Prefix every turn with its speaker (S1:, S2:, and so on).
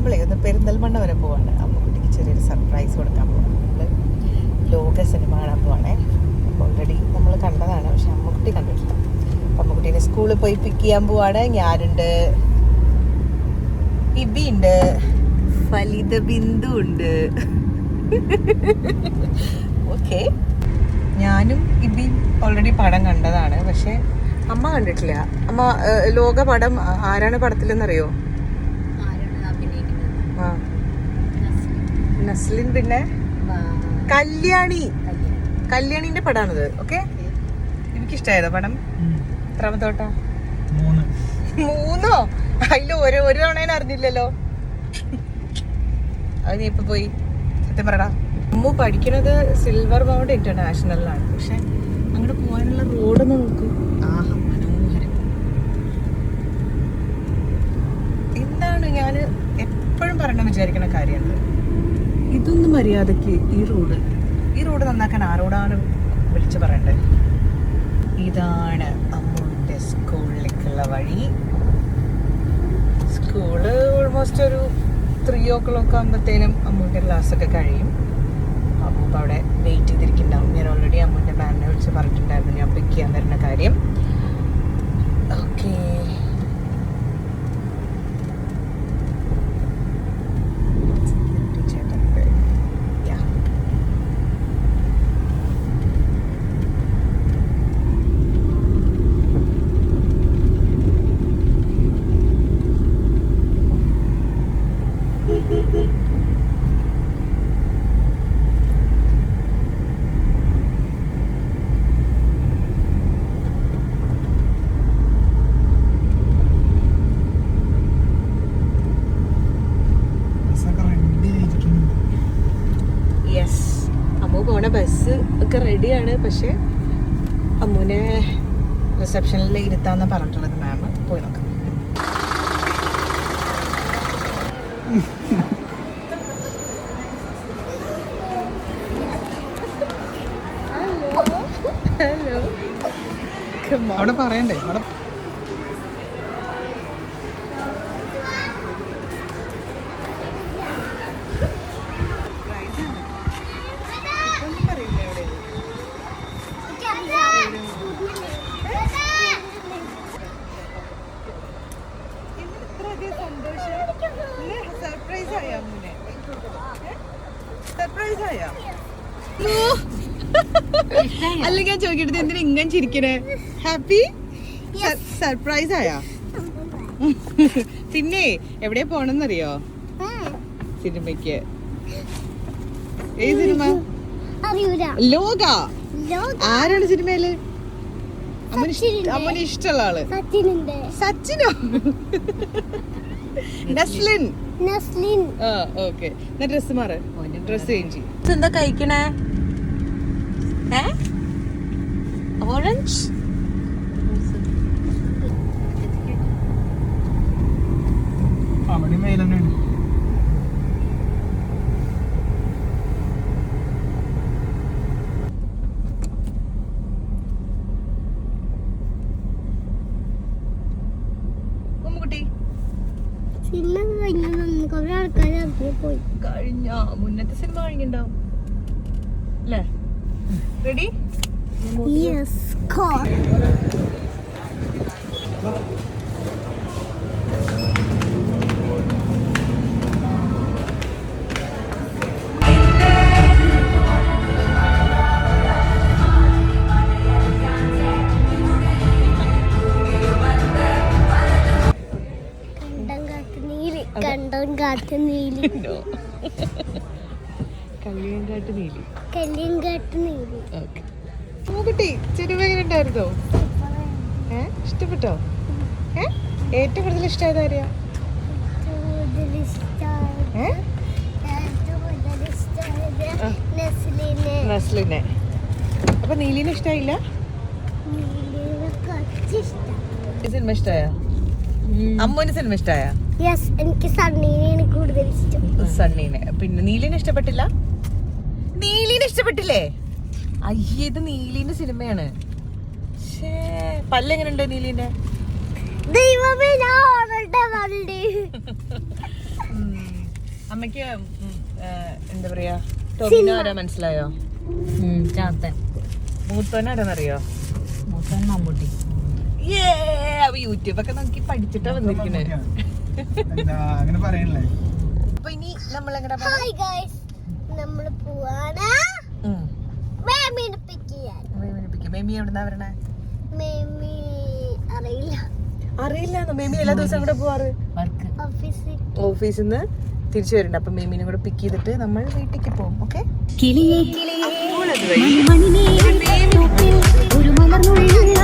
S1: നമ്മളെ ഒന്ന് പെരിന്തൽമണ്ണ വരെ പോവാണ്. അമ്മക്കുട്ടിക്ക് ചെറിയൊരു സർപ്രൈസ് കൊടുക്കാൻ പോവാണ്. നമ്മൾ ലോക സിനിമ കാണാൻ പോവാണേ. ഓൾറെഡി നമ്മൾ കണ്ടതാണ്. പക്ഷെ അമ്മക്കുട്ടി കണ്ടിട്ടില്ല. അപ്പൊ അമ്മക്കുട്ടീനെ സ്കൂളിൽ പോയി പിക്ക് ചെയ്യാൻ പോവാണ്. ഞാനുണ്ട്. ഇബി ഉണ്ട്. ഫലിത ബിന്ദു ഉണ്ട്. ഓക്കെ. ഞാനും ഇബി ഓൾറെഡി പടം കണ്ടതാണ്. പക്ഷേ അമ്മ കണ്ടിട്ടില്ല. അമ്മ ലോക പടം ആരാണ് പടത്തിലെന്നറിയോ ആ നസ്ലിൻ പിന്നെ കല്യാണി. കല്യാണിന്റെ പടമാണിത് ഓക്കെ? എനിക്കിഷ്ടായതോ പടം. എത്രാമത്തോട്ടാ
S2: മൂന്നോ.
S1: അതിൽ ഒരു ഒരു തവണ അറിഞ്ഞില്ലല്ലോ. അത് നീ ഇപ്പൊ പോയി. സത്യം പറടാ അമ്മ പഠിക്കണത് സിൽവർ മൗണ്ട് ഇന്റർനാഷണലിലാണ് പക്ഷെ അങ്ങോട്ട് പോകാനുള്ള റോഡ് നോക്കൂ. ആഹാ മനോഹരം. എന്താണ് ഞാൻ എപ്പോഴും പറയണം വിചാരിക്കുന്ന കാര്യമാണ്. ഇതൊന്നും മര്യാദയ്ക്ക് ഈ റോഡ് ഈ റോഡ് നന്നാക്കാൻ ആരോടാണ് വിളിച്ചു പറയണ്ടത് ഇതാണ് അമ്മുവിന്റെ സ്കൂളിലേക്കുള്ള വഴി. സ്കൂൾ ഓൾമോസ്റ്റ് ഒരു ത്രീ ഓ ക്ലോക്ക് ആകുമ്പോഴത്തേനും അമ്മുവിന്റെ ക്ലാസ് ഒക്കെ കഴിയും. അപ്പോൾ അവിടെ വെയിറ്റ് ചെയ്തിരിക്കുന്നുണ്ടാവും. ഞാൻ ഓൾറെഡി അമ്മുവിന്റെ മാമിനെ വിളിച്ച് പറഞ്ഞിട്ടുണ്ടായിരുന്നു. ഞാൻ പിക്ക് ചെയ്യാൻ തരുന്ന കാര്യം ഓക്കേ ചേട്ടനുണ്ട് Yeah.
S2: ബസ്സൊക്കെ റെഡി ആയിരിക്കുന്നു
S1: യെസ് അമ്മു പോണ ബസ് ഒക്കെ റെഡിയാണ് പക്ഷെ അമ്മുവിനെ റിസപ്ഷനിൽ ഇരുത്താന്ന് പറഞ്ഞിട്ടുള്ളത് മാം പോയി നോക്കാം.
S2: അവിടെ പറയണ്ടേ? അവിടെ
S1: സർപ്രൈസ് ആയോ? അല്ലെങ്കിൽ ഞാൻ ചോദിക്കട്ടെ എന്തിനാ ഇങ്ങനെ ചിരിക്കണേ? ഹാപ്പി സർപ്രൈസ് ആയ? പിന്നെ എവിടെയാ പോണെന്നറിയോ? സിനിമയ്ക്ക്. ഏത് സിനിമ? ലോക. ആരാണ് സിനിമയിൽ? അമ്മന് ഇഷ്ടമുള്ള
S3: ആൾ.
S1: സച്ചിനോ? നസ്ലിൻ.
S3: നസ്ലിൻ.
S1: ആ ഓക്കെ. എന്നാ ഡ്രസ് മാറ്. ഡ്രസ് ചേഞ്ച് ചെയ്യും. എന്താ കഴിക്കണേ? ഏ? ഓറഞ്ച്?
S2: അവിടെ മേൽ തന്നെയാണ്
S1: ഉമ്മുകുട്ടി
S3: സിനിമ കഴിഞ്ഞു കുറെ ആൾക്കാർ ഇറങ്ങി പോയി.
S1: കഴിഞ്ഞ? മുന്നത്തെ സിനിമ കഴിഞ്ഞിണ്ടാവും അല്ലേ? റെഡി
S3: യെസ് കോർ നീലി. കണ്ടം കാട്ട് നീലി.
S1: നീലി.
S3: നീലി
S1: ഓക്കെ ഏ? ഇഷ്ടപ്പെട്ടോ? ഏ? ഏറ്റവും കൂടുതൽ ഇഷ്ടമായത് ആരെയാ.
S3: നസ്ലിനെ.
S1: അപ്പൊ നീലിനെ ഇഷ്ടായില്ല? സിനിമ ഇഷ്ടായ? അമ്മുവിന് സിനിമ ഇഷ്ടമായ
S3: യെസ് എനിക്ക് സണ്ണീനെയാണ് കൂടുതൽ ഇഷ്ടം.
S1: സണ്ണീനെ. പിന്നെ നീലിനെ ഇഷ്ടപ്പെട്ടില്ല? നീലിനെ ഇഷ്ടപ്പെട്ടില്ലേ? അയ്യേ ഇത് നീലിന്റെ സിനിമയാണ്. പല്ല് പല്ലെങ്ങനെയുണ്ട് നീലിന്റെ?
S3: ദൈവമേ ഞാൻ
S1: അമ്മയ്ക്ക് എന്താ പറയാ ടോമിനോ ആരാ മനസ്സിലായോ?
S4: ചാത്തൻ.
S1: മൂത്തോനാരാന്നറിയോ
S4: മൂത്തൻ മമ്മൂട്ടി.
S1: ഏ അവ യൂട്യൂബ് ഒക്കെ നോക്കി പഠിച്ചിട്ടാ വന്നിരിക്കണേ.
S2: അങ്ങനെ പറയണല്ലേ?
S1: അപ്പൊ ഇനി നമ്മൾ
S3: പോവാണ്.
S1: മേമി എവിടുന്നാ വരണേ?
S3: മേമി അറിയില്ല.
S1: അറിയില്ല മേമി എല്ലാ ദിവസവും കൂടെ പോവാറ്?
S4: വർക്ക്
S3: ഓഫീസിൽ
S1: ഓഫീസിൽ നിന്ന് തിരിച്ചു വരുന്നുണ്ട് അപ്പൊ മേമിനെ കൂടെ പിക്ക് ചെയ്തിട്ട് നമ്മൾ വീട്ടിലേക്ക് പോകും ഓക്കെ
S4: കിളിയെ കിളിയെ ഒരു മലർന്നുള്ളം